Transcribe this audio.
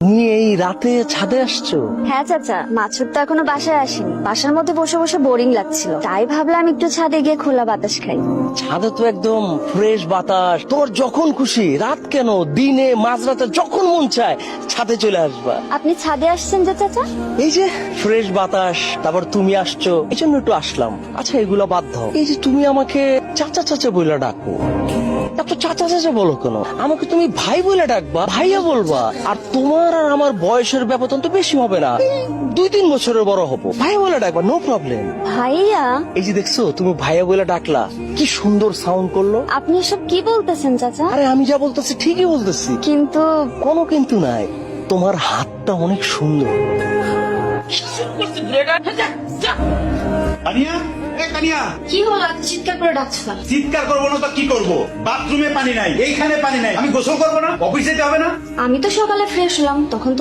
তুমি এই রাতে ছাদে আসছো? হ্যাঁ চাচা। মাছুর তো এখনও বাসায় আসেনি। বাসার মধ্যে বসে বসে বোরিং লাগছিল। তাই ভাবলাম একটু ছাদে গিয়ে খোলা বাতাস খাই। ছাদে তো একদম ফ্রেশ বাতাস। তোর যখন খুশি রাত কেন? দিনে মাঝরাতে যখন মন চায় ছাদে চলে আসবা। আপনি ছাদে আসছেন যে চাচা? এই যে ফ্রেশ বাতাস। তারপর তুমি আসছো। এই জন্য একটু আসলাম। আচ্ছা এগুলো বাদ দাও। এই যে তুমি আমাকে চাচা চাচা বলে ডাকো। এত চাচা চাচা বলো কেন? আমাকে তুমি ভাই বলে ডাকবা ভাইয়া বলবা। আর তোমার আর আমার বয়সের ব্যবধান তো বেশি হবে না। দুই তিন বছরের বড় হব। ভাই বলে ডাকবা নো প্রবলেম ভাইয়া? এই যে দেখছ তুমি ভাইয়া বলে ডাকলা। কি সুন্দর সাউন্ড করল। আপনি এসব কি বলতেছেন চাচা? আরে আমি যা বলতেছি ঠিকই বলতেছি। কিন্তু কোনো কিন্তু নাই। তোমার হাতটা অনেক সুন্দর। কানিয়া এ কানিয়া কি হলো? এত চিৎকার করে ডাকছো চিৎকার করব না তো কি করব? বাথরুমে পানি নাই এইখানে পানি নাই। আমি গোসল করব না? অফিসে হবে না? আমি তো সকালে ফ্রেশ হলাম তখন তো